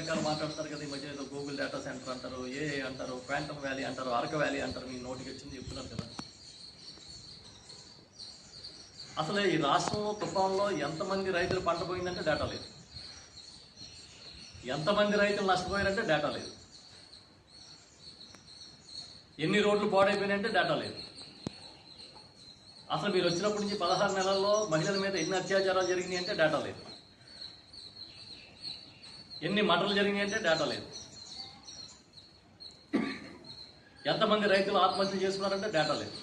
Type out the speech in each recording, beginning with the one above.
రకరకాలు మాట్లాడతారు కదా ఈ మధ్య ఏదో గూగుల్ డేటా సెంటర్ అంటారు ఏ అంటారు క్వాంటమ్ వ్యాలీ అంటారు అరక వ్యాలీ అంటారు మీ నోటికి వచ్చింది చెప్తున్నారు కదా. అసలు ఈ రాష్ట్రంలో తుఫాన్లో ఎంతమంది రైతులు పంట పోయిందంటే డేటా లేదు. ఎంతమంది రైతులు నష్టపోయారంటే డేటా లేదు. ఎన్ని రోడ్లు పాడైపోయినాయంటే డేటా లేదు. అసలు మీరు వచ్చినప్పటి నుంచి పదహారు నెలల్లో మహిళల మీద ఎన్ని అత్యాచారాలు జరిగినాయి అంటే డేటా లేదు. ఎన్ని మటలు జరిగినాయి అంటే డేటా లేదు. ఎంతమంది రైతులు ఆత్మహత్య చేసుకున్నారంటే డేటా లేదు.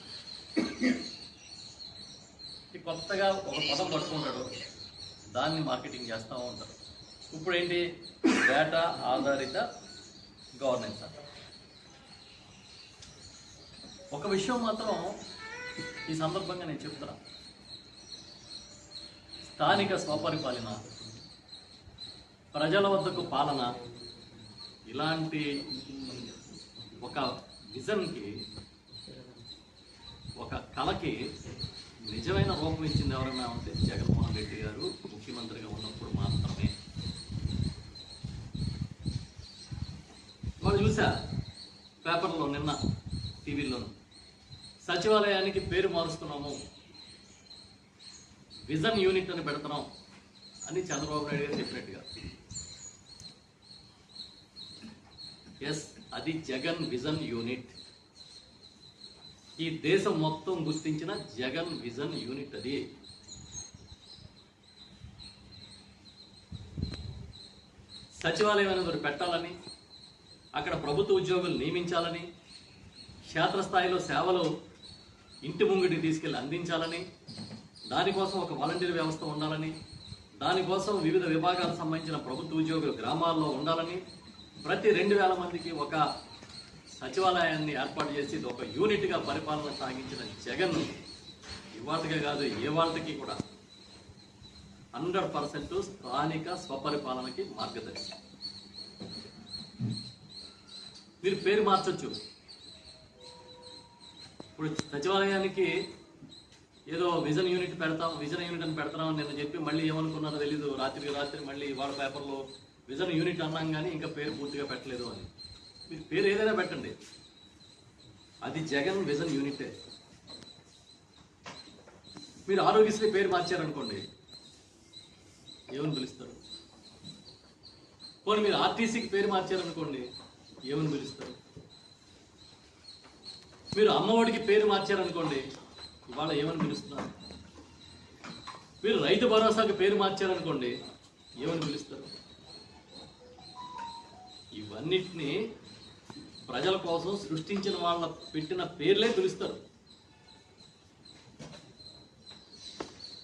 ఈ కొత్తగా ఒక పదం పట్టుకుంటాడు. దాన్ని మార్కెటింగ్ చేస్తూ ఉంటారు ఇప్పుడు ఏంటి? డేటా ఆధారిత గవర్నెన్స్ అంట. ఒక విషయం మాత్రం ఈ సందర్భంగా నేను చెప్తున్నా. స్థానిక స్వపరిపాలన ప్రజల వద్దకు పాలన ఇలాంటి ఒక విజన్కి ఒక కళకి నిజమైన రూపం ఇచ్చింది ఎవరైనా ఉంటే జగన్మోహన్ రెడ్డి గారు ముఖ్యమంత్రిగా ఉన్నప్పుడు మాత్రమే. వాళ్ళు చూసా పేపర్లో నిన్న టీవీలోను. సచివాలయానికి పేరు మారుస్తున్నాము. విజన్ యూనిట్ అని పెడుతున్నాం అని చంద్రబాబు నాయుడు గారు చెప్పినట్టుగా. ఎస్ అది జగన్ విజన్ యూనిట్. ఈ దేశం మొత్తం గుర్తించిన జగన్ విజన్ యూనిట్ అది. సచివాలయం అనేది ఒకటి పెట్టాలని అక్కడ ప్రభుత్వ ఉద్యోగులు నియమించాలని క్షేత్రస్థాయిలో సేవలు ఇంటి ముంగిటి తీసుకెళ్ళి అందించాలని దానికోసం ఒక వాలంటీర్ వ్యవస్థ ఉండాలని దానికోసం వివిధ విభాగాలకు సంబంధించిన ప్రభుత్వ ఉద్యోగులు గ్రామాల్లో ఉండాలని ప్రతి రెండు వేల మందికి ఒక సచివాలయాన్ని ఏర్పాటు చేసి ఇది ఒక యూనిట్గా పరిపాలన సాగించిన జగన్ ఇవాళకే కాదు ఏ వాళ్ళకి కూడా హండ్రెడ్ పర్సెంట్ స్థానిక స్వపరిపాలనకి మార్గదర్శి. మీరు పేరు మార్చచ్చు. ఇప్పుడు సచివాలయానికి ఏదో విజన్ యూనిట్ పెడతాం విజన్ యూనిట్ అని పెడతామని నేను చెప్పి మళ్ళీ ఏమనుకున్నారో తెలీదు. రాత్రికి రాత్రి మళ్ళీ వాళ్ళ పేపర్లో విజన్ యూనిట్ అన్నాం కానీ ఇంకా పేరు పూర్తిగా పెట్టలేదు అని. మీరు పేరు ఏదైనా పెట్టండి. అది జగన్ విజన్ యూనిటే. మీరు ఆరోగ్యశ్రీ పేరు మార్చారనుకోండి. ఏమని పిలుస్తారు? పోనీ మీరు ఆర్టీసీకి పేరు మార్చారనుకోండి ఏమని పిలుస్తారు? మీరు అమ్మఒడికి పేరు మార్చారనుకోండి ఇవాళ ఏమని పిలుస్తున్నారు మీరు రైతు భరోసాకి పేరు మార్చారనుకోండి ఏమని పిలుస్తారు? ఇవన్నిటినీ ప్రజల కోసం సృష్టించిన వాళ్ళ పెట్టిన పేర్లే పిలుస్తారు.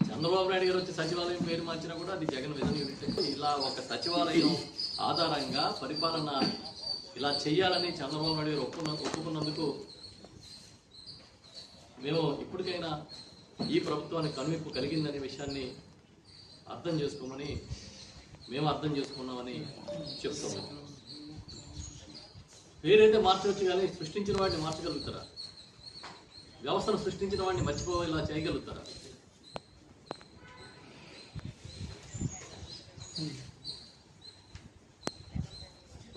చంద్రబాబు నాయుడు గారు వచ్చి సచివాలయం పేరు మార్చినా కూడా అది జగన్ విధంగా యూనిట్ ఇలా ఒక సచివాలయం ఆధారంగా పరిపాలన ఇలా చేయాలని చంద్రబాబు నాయుడు గారు ఒప్పుకున్న ఒప్పుకున్నందుకు మేము ఇప్పటికైనా ఈ ప్రభుత్వానికి కనువిప్పు కలిగిందనే విషయాన్ని అర్థం చేసుకోమని మేము అర్థం చేసుకున్నామని చెప్తాము పేరైతే మార్చవచ్చు కానీ సృష్టించిన వాడిని మార్చగలుగుతారా? వ్యవస్థను సృష్టించిన వాడిని మర్చిపోయేలా చేయగలుగుతారా?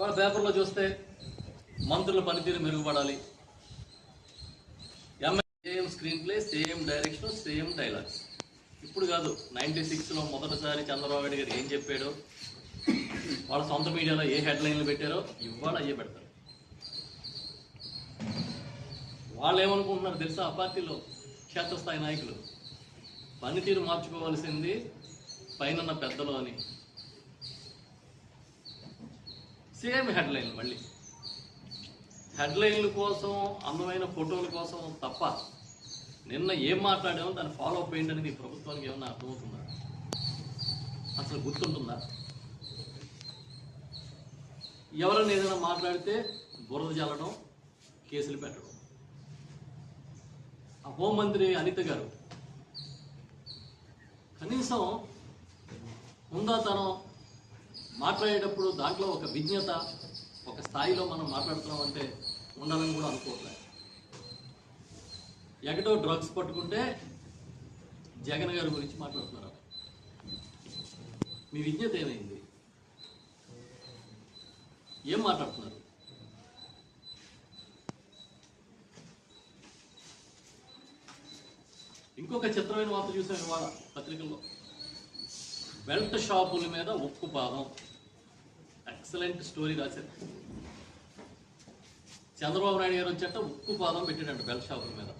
వాళ్ళ పేపర్లో చూస్తే మంత్రుల పనితీరు మెరుగుపడాలి. Same screenplay same direction same dialogues ఇప్పుడు కాదు నైన్టీ సిక్స్లో మొదటిసారి చంద్రబాబు నాయుడు గారు ఏం చెప్పాడో వాళ్ళ సొంత మీడియాలో ఏ హెడ్లైన్లు పెట్టారో ఇవాళ అయ్యే పెడతారు. వాళ్ళు ఏమనుకుంటున్నారు తెలుసా? ఆ పార్టీలో క్షేత్రస్థాయి నాయకులు. పనితీరు మార్చుకోవాల్సింది పైన పెద్దలు అని. సేమ్ హెడ్లైన్ మళ్ళీ. హెడ్లైన్ల కోసం అందమైన ఫోటోల కోసం తప్ప నిన్న ఏం మాట్లాడామో దాన్ని ఫాలో అప్ అయ్యింది అనేది ప్రభుత్వానికి ఏమన్నా అర్థమవుతుందా? అసలు గుర్తుంటుందా? ఎవరైనా ఏదైనా మాట్లాడితే బురద జల్లడం కేసులు పెట్టడం. ఆ హోంమంత్రి అనిత గారు కనీసం ఉందాతనం మాట్లాడేటప్పుడు దాంట్లో ఒక విజ్ఞత ఒక స్థాయిలో మనం మాట్లాడుతున్నాం అంటే ఉండాలని కూడా అనుకోవట్లేదు ఎక్కడో డ్రగ్స్ పట్టుకుంటే జగన్ గారి గురించి మాట్లాడుతున్నారు. మీ విజ్ఞత ఏమైంది? ఏం మాట్లాడుతున్నారు? ఇంకొక చిత్రమైన వార్త చూసాం ఇవాళ పత్రికల్లో. బెల్ట్ షాపుల మీద ఉక్కు పాదం. ఎక్సలెంట్ స్టోరీ రాశారు. చంద్రబాబు నాయుడు గారు వచ్చేట ఉక్కు పాదం పెట్టాడంట బెల్ట్ షాపుల మీద.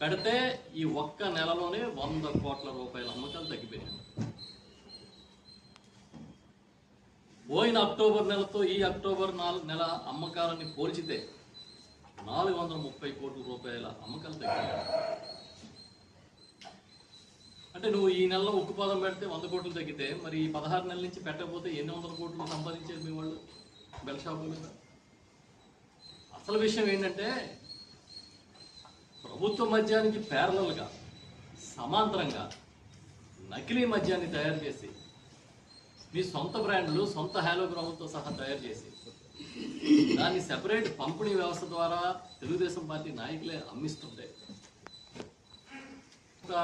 పెడితే ఈ ఒక్క నెలలోనే వంద కోట్ల రూపాయల అమ్మకాలు తగ్గిపోయాయి పోయిన అక్టోబర్ నెలతో ఈ అక్టోబర్ నాలుగు నెల అమ్మకాలని పోల్చితే నాలుగు వందల ముప్పై కోట్ల రూపాయల అమ్మకాలు తగ్గిపోయాయి అంటే నువ్వు ఈ నెలలో ఉక్కు పదం పెడితే వంద కోట్లు తగ్గితే మరి ఈ పదహారు నెలల నుంచి పెట్టకపోతే ఎన్ని వందల కోట్లు సంపాదించారు మీ వాళ్ళు బెల్ షాపుల మీద? అసలు విషయం ఏంటంటే ప్రభుత్వ మద్యానికి ప్యారలల్గా సమాంతరంగా నకిలీ మద్యాన్ని తయారు చేసి మీ సొంత బ్రాండ్లు సొంత హాలోగ్రాములతో సహా తయారు చేసి దాన్ని సెపరేట్ పంపిణీ వ్యవస్థ ద్వారా తెలుగుదేశం పార్టీ నాయకులే అమ్మిస్తుంటే ఒక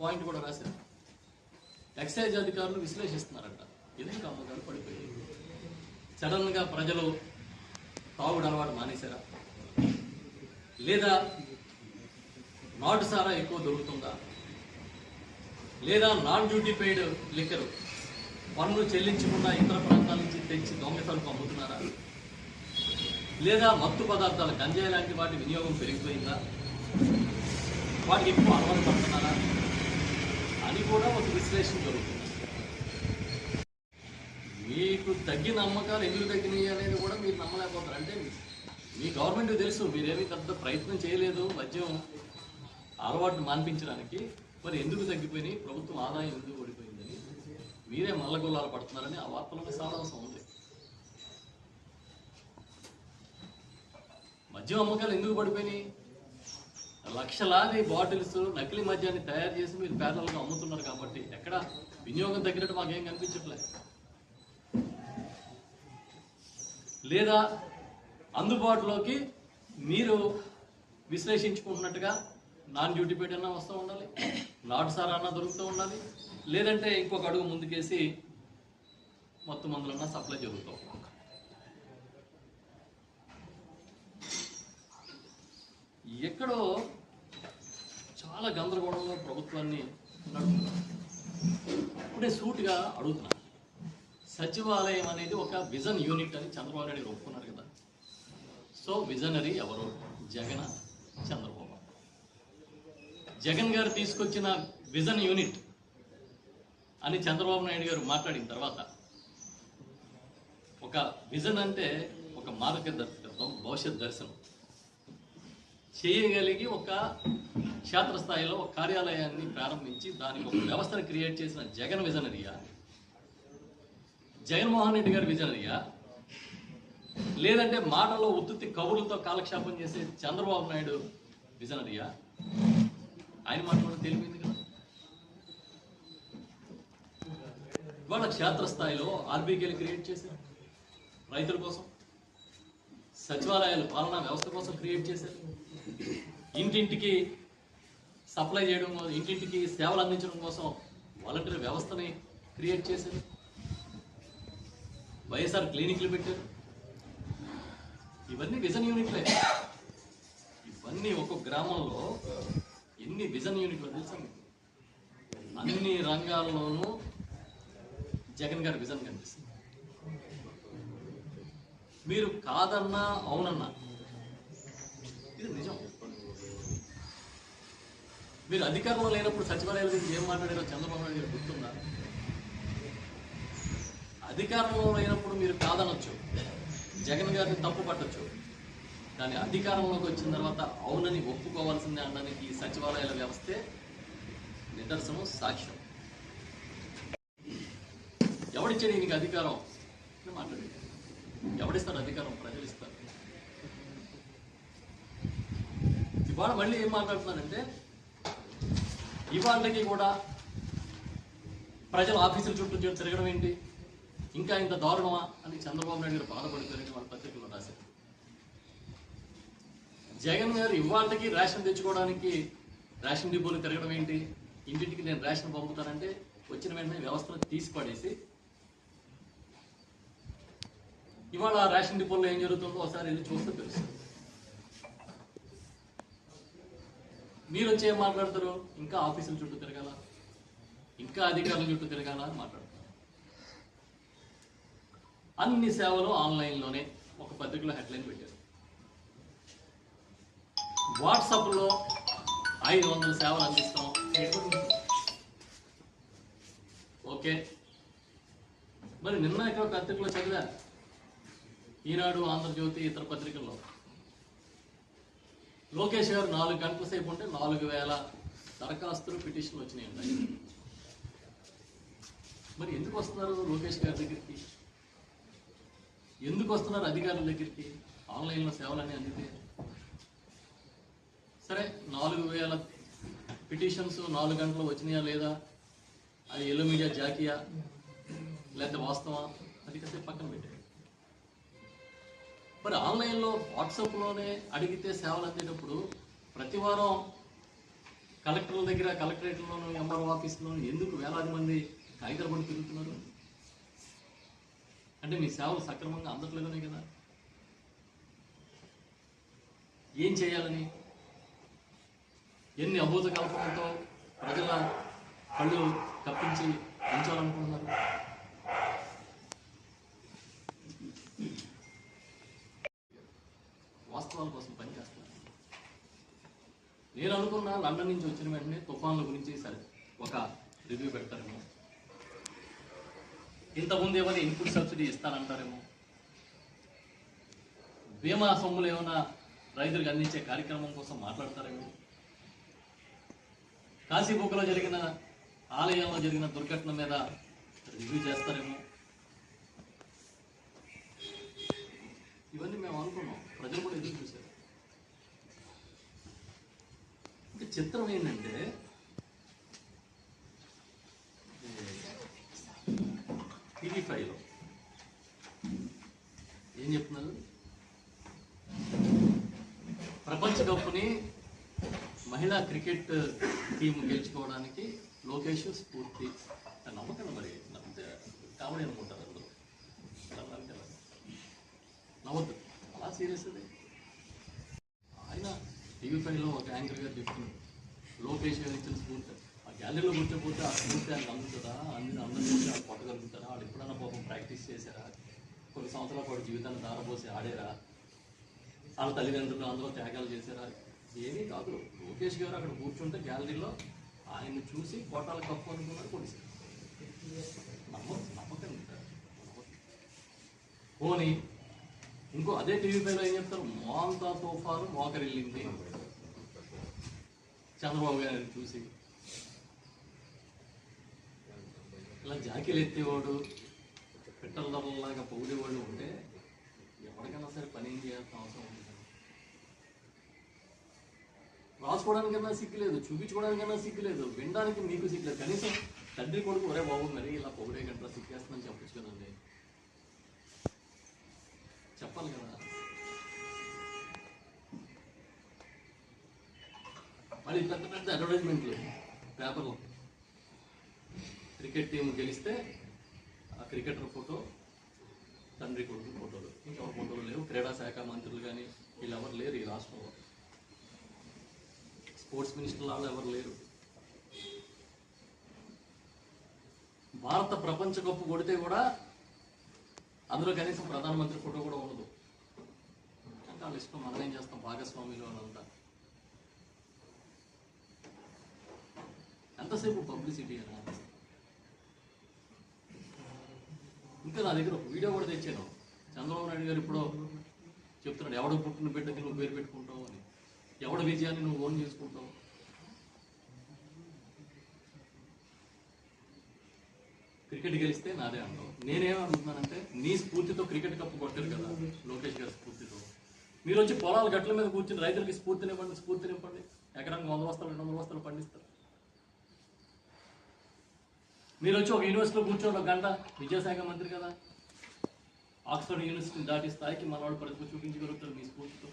పాయింట్ కూడా రాశారు. ఎక్సైజ్ అధికారులు విశ్లేషిస్తున్నారట. ఎందుకు అమ్మగారు పడిపోయాయి సడన్గా ప్రజలు తాగుడు అలవాటు మానేశారా? లేదా నాటు సారా ఎక్కువ దొరుకుతుందా? లేదా నాన్ డ్యూటీ పెయిడ్ లిక్కరు పన్ను చెల్లించకుండా ఇతర ప్రాంతాల నుంచి తెచ్చి దొంగతలకు అమ్ముతున్నారా? లేదా మత్తు పదార్థాలు గంజాయి లాంటి వాటి వినియోగం పెరిగిపోయిందా? వాటికి ఎక్కువ అలవాటు పడుతున్నారా? అని కూడా ఒక విశ్లేషణ జరుగుతుంది. మీకు తగ్గిన అమ్మకాలు ఎందుకు తగ్గినాయి అనేది కూడా మీరు నమ్మలేకపోతారు. అంటే మీ గవర్నమెంట్ తెలుసు మీరేమీ పెద్ద ప్రయత్నం చేయలేదు మద్యం అలవాటు మాన్పించడానికి. మరి ఎందుకు తగ్గిపోయినాయి? ప్రభుత్వం ఆదాయం ఎందుకు ఓడిపోయిందని. మీరే మల్లగొల్లాలు పడుతున్నారని ఆ వార్తలోనే సారాంశం ఉంది. మద్యం అమ్మకాలు ఎందుకు పడిపోయినాయి? లక్షలాది బాటిల్స్ నకిలీ మద్యాన్ని తయారు చేసి మీరు పేదలకు అమ్ముతున్నారు కాబట్టి ఎక్కడ వినియోగం తగ్గినట్టు మాకేం కనిపించట్లేదు లేదా అందుబాటులోకి మీరు విశ్లేషించుకుంటున్నట్టుగా నాన్ డ్యూటీ పేట అన్నా వస్తూ ఉండాలి నాటు సారా అన్నా దొరుకుతూ ఉండాలి లేదంటే ఇంకొక అడుగు ముందుకేసి మొత్తం మందులన్నా సప్లై జరుగుతూ ఉండాలి. ఎక్కడో చాలా గందరగోళంలో ప్రభుత్వాన్ని నడుపుతున్నారు. ఇప్పుడే సూటిగా అడుగుతున్నా. సచివాలయం అనేది ఒక విజన్ యూనిట్ అని చంద్రబాబు నాయుడు ఒప్పుకున్నారు కదా. సో విజనరీ ఎవరు? జగన్ చంద్రబాబు. జగన్ గారు తీసుకొచ్చిన విజన్ యూనిట్ అని చంద్రబాబు నాయుడు గారు మాట్లాడిన తర్వాత ఒక విజన్ అంటే ఒక మార్గదర్శకత్వం భవిష్యత్ దర్శనం. చేయగలిగి ఒక క్షేత్రస్థాయిలో ఒక కార్యాలయాన్ని ప్రారంభించి దానికి ఒక వ్యవస్థను క్రియేట్ చేసిన జగన్ విజనరియా. జగన్మోహన్ రెడ్డి గారి విజనరియా. లేదంటే మాటల్లో ఉత్తుత్తి కబుర్లతో కాలక్షేపం చేసే చంద్రబాబు నాయుడు విజనరియా. ఆయన మాట కూడా తెలిపింది కదా. ఇవాళ క్షేత్రస్థాయిలో ఆర్బీకేలు క్రియేట్ చేశారు రైతుల కోసం. సచివాలయాలు పాలనా వ్యవస్థ కోసం క్రియేట్ చేశారు. ఇంటింటికి సప్లై చేయడం కోసం ఇంటింటికి సేవలు అందించడం కోసం వాలంటీర్ వ్యవస్థని క్రియేట్ చేశారు వైఎస్ఆర్ క్లినిక్లు పెట్టారు. ఇవన్నీ విజన్ యూనిట్లే. ఇవన్నీ ఒక్కొక్క గ్రామంలో ఎన్ని విజన్ యూనిట్లు తెలుసా అన్ని రంగాల్లోనూ జగన్ గారి విజన్ కనిపిస్తుంది. మీరు కాదన్నా అవునన్నా ఇది నిజం. మీరు అధికారంలో లేనప్పుడు సచివాలయాల గురించి ఏం మాట్లాడారో చంద్రబాబు నాయుడు గారు గుర్తుందా? అధికారంలో లేనప్పుడు మీరు కాదనొచ్చు. జగన్ గారిని తప్పు పట్టచ్చు. కానీ అధికారంలోకి వచ్చిన తర్వాత అవునని ఒప్పుకోవాల్సిందే అనడానికి ఈ సచివాలయాల వ్యవస్థే నిదర్శనం సాక్ష్యం. ఎవడిచ్చాడు నీకు అధికారం? మాట్లాడి ఎవడిస్తాడు అధికారం? ప్రజలు ఇస్తారు. ఇవాళ మళ్ళీ ఏం మాట్లాడుతున్నానంటే ఇవాళకి కూడా ప్రజలు ఆఫీసుల చుట్టూ తిరగడం ఏంటి? ఇంకా ఇంత దారుణమా అని చంద్రబాబు నాయుడు గారు బాధపడిపోయారని వాళ్ళ పత్రికలో రాశారు. జగన్ గారు ఇవాళకి రేషన్ తెచ్చుకోవడానికి రేషన్ డిపోలు తిరగడం ఏంటి? ఇంటింటికి నేను రేషన్ పంపుతానంటే వచ్చిన వెంటనే వ్యవస్థను తీసి పడేసి ఇవాళ రేషన్ డిపోలో ఏం జరుగుతుందో ఒకసారి వెళ్ళి చూస్తే తెలుస్తుంది. మీరు వచ్చి ఏం మాట్లాడతారు? ఇంకా ఆఫీసుల చుట్టూ తిరగాల? ఇంకా అధికారుల చుట్టూ తిరగాల అని మాట్లాడతారు అన్ని సేవలు ఆన్లైన్లోనే ఒక పత్రికలో హెడ్లైన్ పెట్టారు. వాట్సాప్లో ఐదు వందల సేవలు అందిస్తాం. ఓకే. మరి నిన్న ఎక్కడ పత్రికలో చదివా ఈనాడు ఆంధ్రజ్యోతి ఇతర పత్రికల్లో. లోకేష్ గారు నాలుగు గంటల సేపు ఉంటే నాలుగు వేల దరఖాస్తులు పిటిషన్లు వచ్చినాయి మరి ఎందుకు వస్తున్నారు లోకేష్ గారి దగ్గరికి? ఎందుకు వస్తున్నారు అధికారుల దగ్గరికి? ఆన్లైన్లో సేవలని అందితే? సరే నాలుగు వేల పిటిషన్స్ నాలుగు గంటలు వచ్చినాయా లేదా? అది ఎల్లో మీడియా జాకియా? లేకపోతే వాస్తవా అది కాసేపు పక్కన పెట్టారు మరి ఆన్లైన్లో వాట్సాప్లోనే అడిగితే సేవలు అందేటప్పుడు ప్రతి వారం కలెక్టర్ల దగ్గర కలెక్టరేట్లోను ఎంఆర్ఓ ఆఫీస్లోను ఎందుకు వేలాది మంది కాగితాలు పడి తిరుగుతున్నారు? అంటే మీ సేవలు సక్రమంగా అందట్లేదనే కదా. ఏం చేయాలని? ఎన్ని అభూత కల్పనతో ప్రజల కళ్ళు కప్పించి ఉంచాలనుకుంటున్నారు? వాస్తవాల కోసం పనిచేస్తున్నారు నేను అనుకున్న లండన్ నుంచి వచ్చిన వెంటనే తుఫాన్ల గురించి సరే ఒక రివ్యూ పెడతారేమో. ఇంతకుముందు ఏమైనా ఇన్పుట్ సబ్సిడీ ఇస్తారంటారేమో బీమా సొమ్ములు ఏమైనా రైతులకు అందించే కార్యక్రమం కోసం మాట్లాడతారేమో. కాశీబుక్కలో జరిగిన ఆలయంలో జరిగిన దుర్ఘటన మీద రివ్యూ చేస్తారేమో. ఇవన్నీ మేము అనుకున్నాం. ప్రజలు కూడా ఎదురు చూశారు? ఇంకా చిత్రం ఏంటంటే టీవీ ఫైవ్లో ఏం చెప్తున్నారు? ప్రపంచ కప్పుని మహిళా క్రికెట్ టీం గెలుచుకోవడానికి లోకేష్ స్ఫూర్తి నమ్మకం మరి నమ్మితే కామెడీ అనుకుంటారు అందరూ అలా నమ్మితే ఎలా? నవ్వద్దు అలా సీరియస్ అది. ఆయన టీవీ ఫైవ్లో ఒక యాంకర్ గారు చెప్తున్నారు లోకేష్ గారు ఇచ్చిన స్ఫూర్తి. ఆ గ్యాలరీలో కూర్చోపోతే ఆ స్ఫూర్తి ఆయన అందుతుందా అన్ని అందరికీ ఆయన కొట్టగలుగుతారా వాళ్ళు ఎప్పుడన్నా పాపం ప్రాక్టీస్ చేశారా? కొన్ని సంవత్సరాల పాటు జీవితాన్ని దారపోసి ఆడారా? వాళ్ళ తల్లిదండ్రులు అందులో త్యాగాలు చేశారా? ఏమీ కాదు. లోకేష్ గారు అక్కడ కూర్చుంటే గ్యాలరీలో ఆయన్ని చూసి కోటాల కప్పు అనుకున్నారు కొడిసారు నమ్మ నమ్మకం పోనీ ఇంకో అదే టీవీ పైన ఏం చెప్తారు? మోంతా తోఫాను మోకరిల్లింది చంద్రబాబు గారిని చూసి. ఇలా జాకీలు ఎత్తేవాడు పిట్టల ధరలాగా పొగిడేవాడు ఉంటే ఎవరికైనా సరే పని ఏం చేయాల్సిన అవసరం ఉంది రాసుకోవడానికన్నా సిగ్గులేదు చూపించుకోవడానికన్నా సిగ్గు లేదు వినడానికి మీకు సిగ్గులేదు. కనీసం తండ్రి కొడుకు ఒరే బాబు మరి ఇలా పొగిడే గంట సిగ్గేస్తుందని చెప్పచ్చు కదండి. చెప్పాలి కదా. మరి పెద్ద పెద్ద అడ్వర్టైజ్మెంట్లు పేపర్లు. క్రికెట్ టీం గెలిస్తే ఆ క్రికెటర్ ఫోటో తండ్రి కొడుకు ఫోటోలు. ఇంకెవరి ఫోటోలు లేవు. క్రీడా శాఖ మంత్రులు కానీ వీళ్ళు ఎవరు లేరు ఈ రాష్ట్రంలో. స్పోర్ట్స్ మినిస్టర్ వాళ్ళు ఎవరు లేరు. భారత ప్రపంచ కప్పు కొడితే కూడా అందులో కనీసం ప్రధానమంత్రి ఫోటో కూడా ఉండదు. అంటే వాళ్ళ ఇష్టం మనం ఏం చేస్తాం? భాగస్వామిలో అని ఎంతసేపు పబ్లిసిటీ అని ఇంకా నా దగ్గర ఒక వీడియో కూడా తెచ్చాను. చంద్రబాబు నాయుడు గారు ఇప్పుడు చెప్తున్నాడు ఎవడ పుట్టిన బిడ్డకి నువ్వు పేరు పెట్టుకుంటావు అని. ఎవడ విజయాన్ని నువ్వు ఓన్ చేసుకుంటావు? క్రికెట్ గెలిస్తే నాదే అంటావు నేనేమనుకుంటున్నానంటే నీ స్ఫూర్తితో క్రికెట్ కప్పు కొట్టారు కదా లోకేష్ గారి స్ఫూర్తితో. మీరు వచ్చి పొలాలు గట్ల మీద కూర్చుని రైతులకి స్ఫూర్తినివ్వండి స్ఫూర్తినివ్వండి ఎకరానికి వంద వస్తాలు రెండు వందల వస్తాలు పండిస్తారు. మీరు వచ్చి ఒక యూనివర్సిటీలో కూర్చోండి ఒక గంట విద్యాశాఖ మంత్రి కదా. ఆక్స్ఫర్డ్ యూనివర్సిటీని దాటి స్థాయికి మన వాళ్ళు ప్రతిభ చూపించగలుగుతారు మీ స్ఫూర్తితో.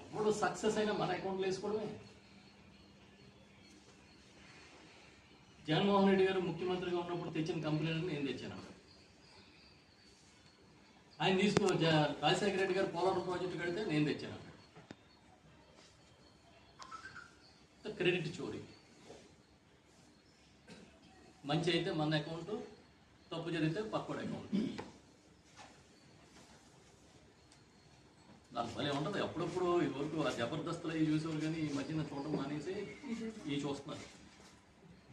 ఎవడు సక్సెస్ అయినా మన అకౌంట్లో వేసుకోవడమే. జగన్మోహన్ రెడ్డి గారు ముఖ్యమంత్రిగా ఉన్నప్పుడు తెచ్చిన కంప్లైంట్ నేను తెచ్చాను. ఆయన తీసుకో రాజశేఖర రెడ్డి గారు పోలవరం ప్రాజెక్టు కడితే నేను తెచ్చాను. క్రెడిట్ చోరీ. మంచి అయితే మన అకౌంట్ తప్పు జరిగితే పక్కోడి అకౌంట్. దాని భలే ఉంటుంది. అప్పుడప్పుడు ఇవరకు ఆ జబర్దస్తులు అవి చూసేవారు కానీ ఈ మధ్యన చూడడం మానేసి ఇవి చూస్తున్నారు.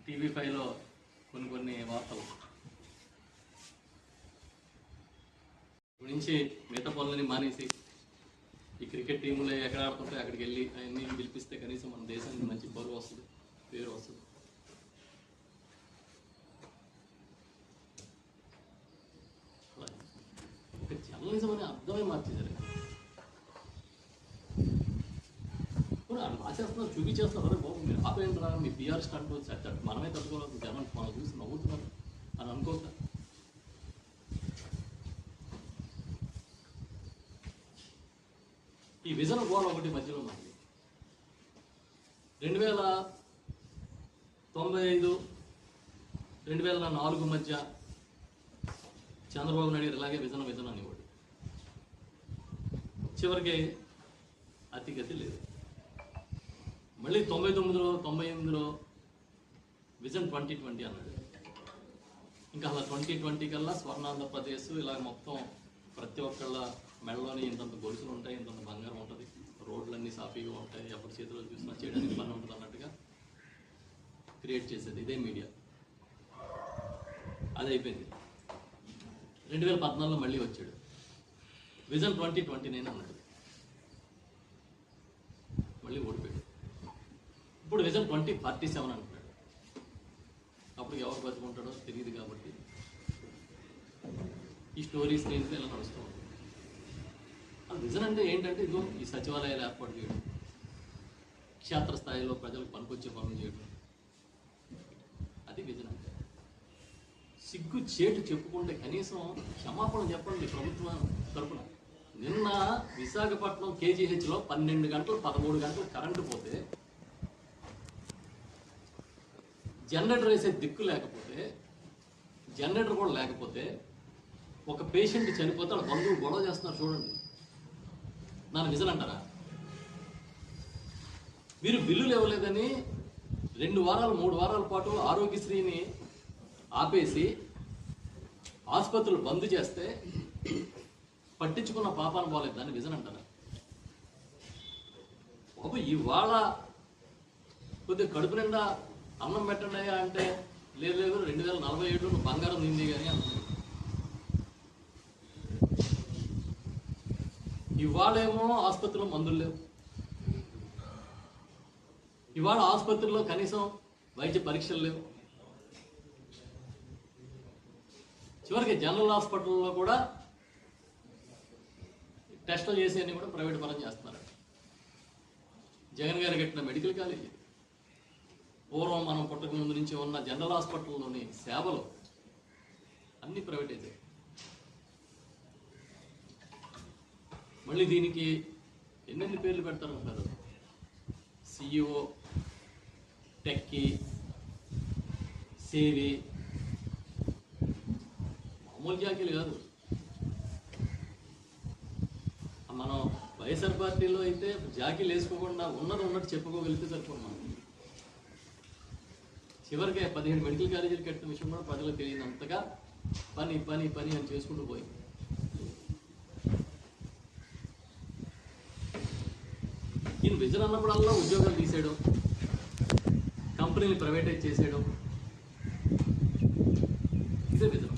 టీవీ ఫైవ్లో కొన్ని కొన్ని వార్తలు. గురించి మిగతా పనులని మానేసి ఈ క్రికెట్ టీంలో ఎక్కడ ఆడుతుంటే అక్కడికి వెళ్ళి అవన్నీ పిలిపిస్తే కనీసం మన దేశానికి మంచి పరువు వస్తుంది పేరు వస్తుంది. అలా. జర్నలిజం అనే అర్థమే మార్చేశారు. కూడా రాసేస్తున్నారు చూపించేస్తున్నారు అరే బాబు. మీరు ఆపేయండిరా మీ పిఆర్ స్టార్ట్ సెట్ మనమే తట్టుకోవాలి జనం. మనం చూసి నవ్వుతున్నారు. అని అనుకోక ఈ విజన్ గోడ ఒకటి మధ్యలో ఉంది రెండు వేల తొంభై ఐదు రెండు వేల నాలుగు మధ్య చంద్రబాబు నాయుడు ఇలాగే విజన విజన అనేవాడు. చివరికి అతిగతి లేదు. మళ్ళీ తొంభై తొమ్మిదిలో తొంభై ఎనిమిదిలో విజన్ ట్వంటీ ట్వంటీ అన్నాడు. ఇంకా అలా ట్వంటీ ట్వంటీ కల్లా స్వర్ణాంధ్రప్రదేశ్ ఇలా మొత్తం ప్రతి ఒక్కళ్ళ మెడలోని ఇంతంత గొలుసులు ఉంటాయి ఇంతంత బంగారం ఉంటుంది. రోడ్లన్నీ సాఫీగా ఉంటాయి ఎవరి చేతిలో చూసినా చేయడానికి పని ఉంటుంది అన్నట్టుగా క్రియేట్ చేసేది ఇదే మీడియా అది అయిపోయింది. రెండు వేల పద్నాలుగులో మళ్ళీ వచ్చాడు. విజన్ ట్వంటీ ట్వంటీ నైన్ అన్నాడు. మళ్ళీ ఓడిపోయాడు. ఇప్పుడు విజన్ ట్వంటీ ఫార్టీ సెవెన్ అంటున్నాడు. అప్పుడు ఎవరు బతుకుంటాడో తెలియదు కాబట్టి ఈ స్టోరీస్ రేంజ్లో ఇలా నడుస్తూ ఉంటుంది. అది విజన్ అంటే ఏంటంటే ఇదిగో ఈ సచివాలయాలు ఏర్పాటు చేయడం క్షేత్రస్థాయిలో ప్రజలకు పనికొచ్చే పనులు చేయడం. అది విజన్ అంటే సిగ్గు చేటు చెప్పుకుంటే కనీసం క్షమాపణ చెప్పండి ప్రభుత్వం తరపున. నిన్న విశాఖపట్నం కేజీహెచ్లో పన్నెండు గంటలు పదమూడు గంటలు కరెంటు పోతే జనరేటర్ వేసే దిక్కు లేకపోతే జనరేటర్ కూడా లేకపోతే ఒక పేషెంట్ చనిపోతే వాళ్ళ బంధువులు గొడవ చేస్తున్నారు చూడండి. నన్ను విజన్ అంటారా మీరు బిల్లులు ఇవ్వలేదని రెండు వారాలు మూడు వారాల పాటు ఆరోగ్యశ్రీని ఆపేసి ఆసుపత్రులు బంద్ చేస్తే పట్టించుకున్న పాపాన పోలేదు. దాన్ని విజన్ అంటారా బాబు ఇవాళ కొద్దిగా కడుపు నిండా అన్నం పెట్టండియా అంటే లేదు లేదు రెండు వేల నలభై ఏడు నువ్వు బంగారం నింది కానీ అంటున్నాడు ఇవాళేమో ఆసుపత్రిలో మందులు లేవు. ఇవాళ ఆసుపత్రిలో కనీసం వైద్య పరీక్షలు లేవు. చివరికి జనరల్ హాస్పిటల్లో కూడా టెస్టులు చేసేవన్నీ కూడా ప్రైవేట్ పరం చేస్తున్నారు. జగన్ గారు కట్టిన మెడికల్ కాలేజీ. పూర్వం మనం పుట్టక ముందు నుంచి ఉన్న జనరల్ హాస్పిటల్లోని సేవలు అన్ని అయితే మళ్ళీ దీనికి ఎన్నెన్ని పేర్లు పెడతారంటారు సిఇఓ టెక్కి సేవి మామూలు జాకీలు కాదు. మనం వైఎస్ఆర్ పార్టీలో అయితే జాకీలు వేసుకోకుండా ఉన్నది ఉన్నట్టు చెప్పుకోగలిగితే సరిపోదు మనం చివరికి పదిహేడు మెడికల్ కాలేజీలు కట్టిన విషయం కూడా ప్రజలకు తెలియనంతగా పని పని పని అని చేసుకుంటూ పోయింది ఈయన విజన్ అన్నప్పుడల్లా ఉద్యోగాలు తీసేయడం కంపెనీని ప్రైవేటైజ్ చేసేయడం. ఇదే విజన్.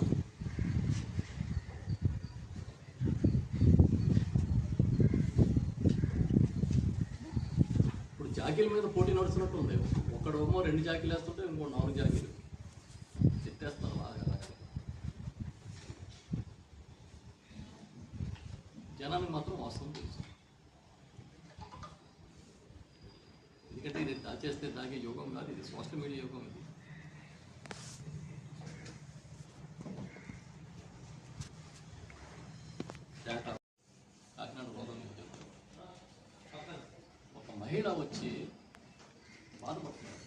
ఇప్పుడు జాకీల మీద పోటీ నడుస్తున్నట్టు ఉంది. ఒకడేమో రెండు జాకీలు వేస్తుంటే ఇంకో నాలుగు జాకీలు. చెత్తేస్తారు బాగా. జనానికి మాత్రం వాస్తవం తెలుసు. ఎందుకంటే ఇది దాచేస్తే తాగే యోగం కాదు ఇది సోషల్ మీడియా యోగం ఇది డేటా కాకినాడ గోదావరి ఉద్యోగం ఒక మహిళ వచ్చి బాధపడుతున్నారు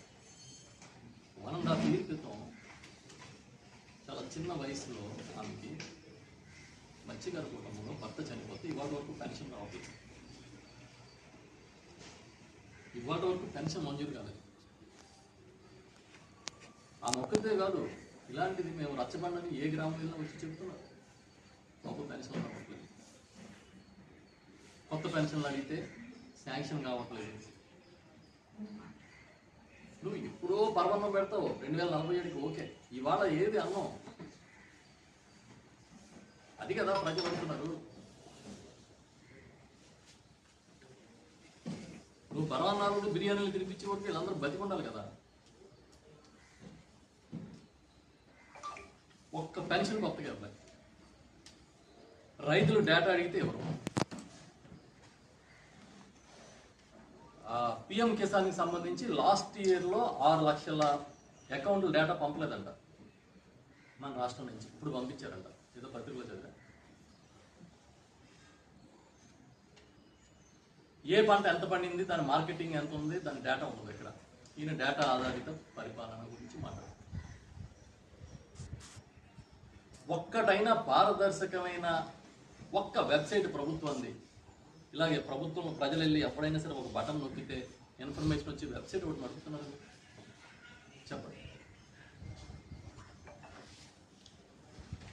వన్ అండ్ హాఫ్ ఇయర్ క్రితం చిన్న వయసులో ఆమెకి మత్స్యకార కుటుంబంలో భర్త చనిపోతే ఇవాళ వరకు పెన్షన్ రావట్లేదు ఇవాళ వరకు పెన్షన్ మంజూరు కాలేదు. ఆ మొక్కతే కాదు ఇలాంటిది మేము రచ్చబండని ఏ గ్రామం వెళ్ళినా వచ్చి చెప్తున్నారు మాకు పెన్షన్ రావట్లేదు కొత్త పెన్షన్లు అడిగితే శాంక్షన్ కావట్లేదు. నువ్వు ఎప్పుడో పర్వన్నం పెడతావు రెండు వేల నలభై ఏడుకి ఓకే. ఇవాళ ఏది అన్నం? అది కదా ప్రజలు అంటున్నారు నువ్వు పరమాన్నాలు బిర్యానీలు తినిపించి కొట్టి వీళ్ళందరూ బతికుండాలి కదా. ఒక్క పెన్షన్ కొత్తగా ఇవ్వాలి. రైతులు డేటా అడిగితే ఎవరు పిఎం కిసాన్కి సంబంధించి లాస్ట్ ఇయర్లో ఆరు లక్షల అకౌంట్ల డేటా పంపలేదంట. మన రాష్ట్రం నుంచి ఇప్పుడు పంపించారంట. ఏదో పత్రికలో చదివా ఏ పంట ఎంత పండింది దాని మార్కెటింగ్ ఎంత ఉంది దాని డేటా ఉంది ఇక్కడ. ఈయన డేటా ఆధారిత పరిపాలన గురించి మాట్లాడు ఒక్కటైనా పారదర్శకమైన ఒక్క వెబ్సైట్ ప్రభుత్వంది. ఇలాగే ప్రభుత్వం ప్రజలు వెళ్ళి ఎప్పుడైనా సరే ఒక బటన్ నొక్కితే ఇన్ఫర్మేషన్ వచ్చి వెబ్సైట్ ఒకటి నడుపుతున్నారు. చెప్పండి.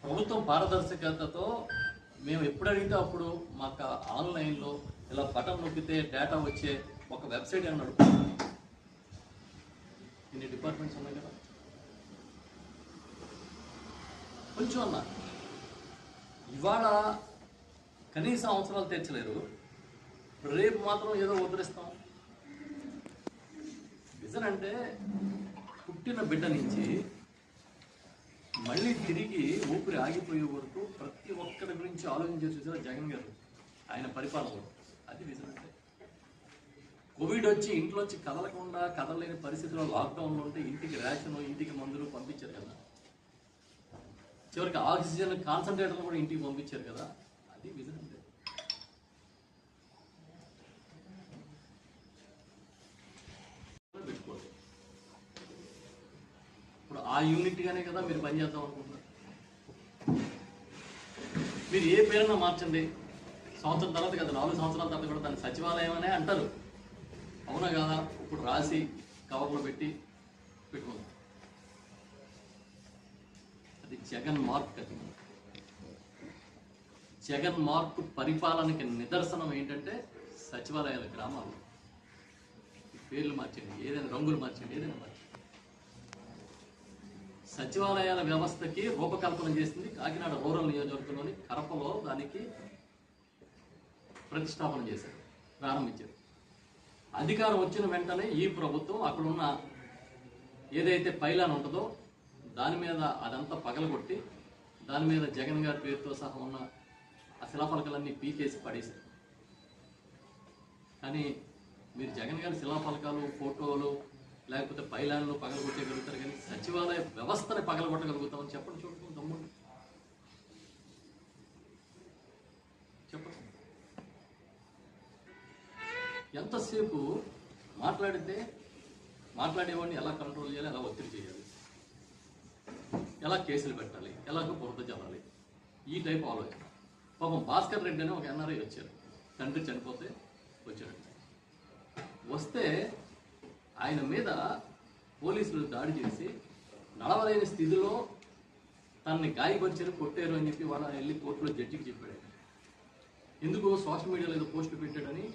ప్రభుత్వం పారదర్శకతతో మేము ఎప్పుడు అడిగితే అప్పుడు మాకు ఆన్లైన్లో ఇలా బటన్ నొక్కితే డేటా వచ్చే ఒక వెబ్సైట్ అని నడుపుతున్నారు ఇన్ని డిపార్ట్మెంట్స్ ఉన్నాయి కదా? కొంచెం అన్న. ఇవాళ కనీసం అవసరాలు తీర్చలేరు. రేపు మాత్రం ఏదో వదిలిస్తాం విజన్ అంటే పుట్టిన బిడ్డ నుంచి మళ్ళీ తిరిగి ఊపిరి ఆగిపోయే వరకు ప్రతి ఒక్కరి గురించి ఆలోచించే చూసారా జగన్ గారు? ఆయన పరిపాలనలో అది నిజమంటే కోవిడ్ వచ్చి ఇంట్లోంచి కదలకుండా కదలలేని పరిస్థితిలో లాక్డౌన్లో ఉంటే ఇంటికి రేషన్ ఇంటికి మందులు పంపించారు కదా. చివరికి ఆక్సిజన్ కాన్సన్ట్రేటర్లు కూడా ఇంటికి పంపించారు కదా. అది విజన్ పెట్టుకోవాలి ఇప్పుడు ఆ యూనిట్గానే కదా మీరు పనిచేద్దాం అనుకుంటున్నారు. మీరు ఏ పేరున మార్చండి. సంవత్సరం తర్వాత కదా నాలుగు సంవత్సరాల తర్వాత కూడా దాన్ని సచివాలయం అనే అంటారు. అవునా కదా? ఇప్పుడు రాసి కవర్లో పెట్టి పెట్టుకుందాం అది జగన్ మార్క్ అది. జగన్ మార్క్ పరిపాలనకి నిదర్శనం ఏంటంటే సచివాలయాల గ్రామాలు. పేర్లు మార్చండి ఏదైనా రంగులు మార్చండి ఏదైనా మార్చండి. సచివాలయాల వ్యవస్థకి రూపకల్పన చేసింది కాకినాడ రూరల్ నియోజకవర్గంలోని కరపలో దానికి ప్రతిష్టాపన చేశారు ప్రారంభించారు. అధికారం వచ్చిన వెంటనే ఈ ప్రభుత్వం అక్కడున్న ఏదైతే పైలాన్ ఉంటుందో దాని మీద అదంతా పగలగొట్టి దాని మీద జగన్ గారి పేరుతో సహా ఉన్న ఆ శిలాఫలకాలన్నీ పీకేసి పడేశారు. కానీ మీరు జగన్ గారి శిలాఫలకాలు ఫోటోలు లేకపోతే పైలాన్లు పగలగొట్టగలుగుతారు కానీ సచివాలయ వ్యవస్థని పగలగొట్టగలుగుతామని చెప్పండి చూడకుండా తమ్ముడు ఎంతసేపు మాట్లాడితే మాట్లాడేవాడిని ఎలా కంట్రోల్ చేయాలి ఎలా ఒత్తిడి చేయాలి? ఎలా కేసులు పెట్టాలి ఎలాగ బురద చల్లాలి? ఈ టైప్ ఆలోచన. పాపం భాస్కర్ రెడ్డి అని ఒక ఎన్ఆర్ఐ వచ్చారు. తండ్రి చనిపోతే వచ్చాడు వస్తే ఆయన మీద పోలీసులు దాడి చేసి నడవలేని స్థితిలో తనని గాయపరిచారు కొట్టారు అని చెప్పి వాళ్ళ వెళ్ళి కోర్టులో జడ్జికి చెప్పాడు ఎందుకు సోషల్ మీడియాలో ఏదో పోస్ట్ పెట్టాడని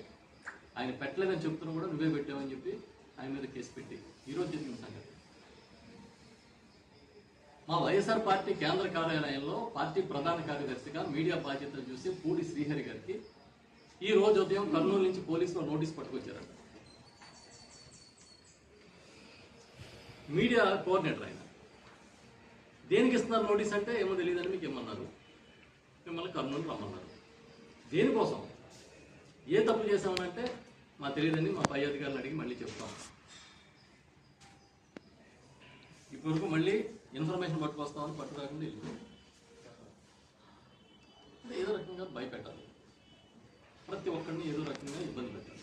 ఆయన పెట్టలేదని చెప్తున్నా కూడా నువ్వే పెట్టావని చెప్పి ఆయన మీద కేసు పెట్టి ఈరోజు జరిగిన సంగతి మా వైఎస్ఆర్ పార్టీ కేంద్ర కార్యాలయంలో పార్టీ ప్రధాన కార్యదర్శిగా మీడియా బాధ్యతలు చూసి పూడి శ్రీహరి గారికి ఈ రోజు ఉదయం కర్నూలు నుంచి పోలీసులు నోటీస్ పట్టుకొచ్చారంట. మీడియా కోఆర్డినేటర్ ఆయన. దేనికి ఇస్తున్నారు నోటీస్ అంటే ఏమో తెలియదని మీకు ఏమన్నారు? మిమ్మల్ని కర్నూలు రమ్మన్నారు. దేనికోసం? ఏ తప్పు చేశామనంటే మా తెలియదని మా పై అధికారులు అడిగి మళ్ళీ చెప్తాం. ఇప్పటివరకు మళ్ళీ ఇన్ఫర్మేషన్ పట్టుకొస్తామని పట్టు రాకుండా వెళ్ళిపోయాం ఏదో రకంగా భయపెట్టాలి. ప్రతి ఒక్కరిని ఏదో రకంగా ఇబ్బంది పెట్టాలి.